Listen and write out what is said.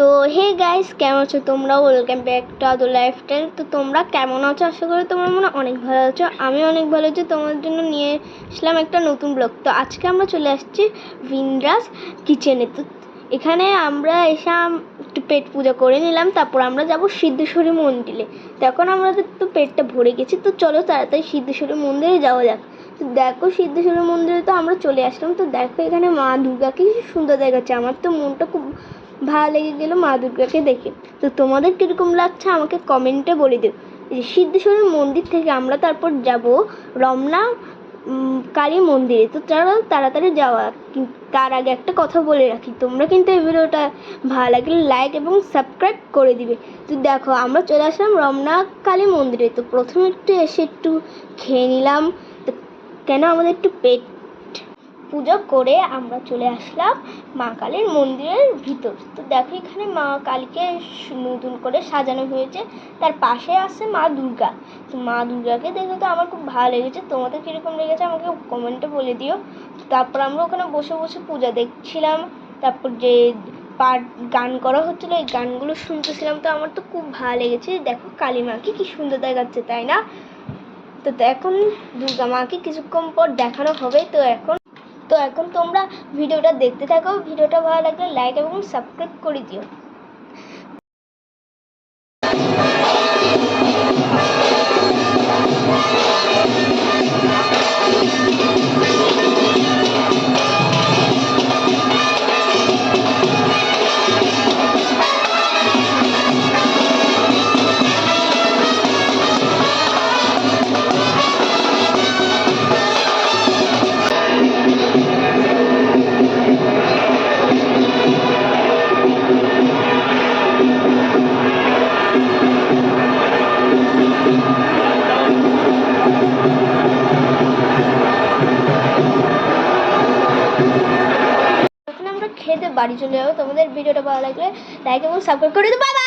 তো hey guys কেমন আছো তোমরা welcome back to Ador lifestyle তো, তোমরা কেমন আছো? আশা করি তোমরা মনে অনেক ভালো আছো। আমি অনেক ভালো আছি, তোমাদের জন্য নিয়ে এসলাম একটা নতুন ব্লগ তো, আজকে আমরা চলে আসছি ভিনরাস কিচেনে তো, এখানে আমরা এসে একটু পেট পূজা করে নিলাম, তারপর আমরা যাব সিদ্ধেশ্বরী মন্দিরে। তো, এখন আমাদের তো পেটটা ভরে গেছে, তো চলো তাড়াতাড়ি সিদ্ধেশ্বরী মন্দিরে যাওয়া যাক। তো, দেখো সিদ্ধেশ্বরী মন্দিরে তো আমরা চলে আসলাম, তো দেখো এখানে মা দুর্গাকে সুন্দর দেখাচ্ছে। আমার তো মনটা খুব ভালো লেগে গেলো মা দুর্গাকে দেখে। তো তোমাদের কীরকম লাগছে আমাকে কমেন্টে বলে দিও। এই যে সিদ্ধেশ্বরী মন্দির থেকে আমরা তারপর যাব রমনা কালী মন্দিরে। তো চলো তাড়াতাড়ি যাওয়া। তার আগে একটা কথা বলে রাখি। তোমরা কিন্তু এই ভিডিওটা ভালো লাগলে লাইক এবং সাবস্ক্রাইব করে দিবে। তো দেখো, আমরা চলে আসলাম রমনা কালী মন্দিরে। তো প্রথমে একটু এসে একটু খেয়ে নিলাম। তো কেন আমাদের একটু পেট পুজো করে আমরা চলে আসলাম মা কালীর মন্দিরের ভিতর। তো দেখো এখানে মা কালীকে নতুন করে সাজানো হয়েছে। তার পাশে আছে মা দুর্গা। তো মা দুর্গাকে দেখে তো আমার খুব ভালো লেগেছে। তোমাদের কীরকম লেগেছে আমাকে কমেন্টে বলে দিও। তারপর আমরা ওখানে বসে বসে পূজা দেখছিলাম। তারপর যে পাঠ গান করা হচ্ছিল, এই গানগুলো শুনতেছিলাম। তো আমার তো খুব ভালো লেগেছে। দেখো কালী মাকে কি সুন্দর দেখাচ্ছে, তাই না? তো তো এখন দুর্গা মাকে কিছুক্ষণ পর দেখানো হবে। তো এখন তো এখন তোমরা ভিডিওটা দেখতে থাকো ভিডিওটা ভালো লাগলে লাইক এবং সাবস্ক্রাইব করে দিও। বাড়ি চলে যাব। তোমাদের ভিডিওটা ভালো লাগলে লাইক এবং সাবস্ক্রাইব করে দিও বাই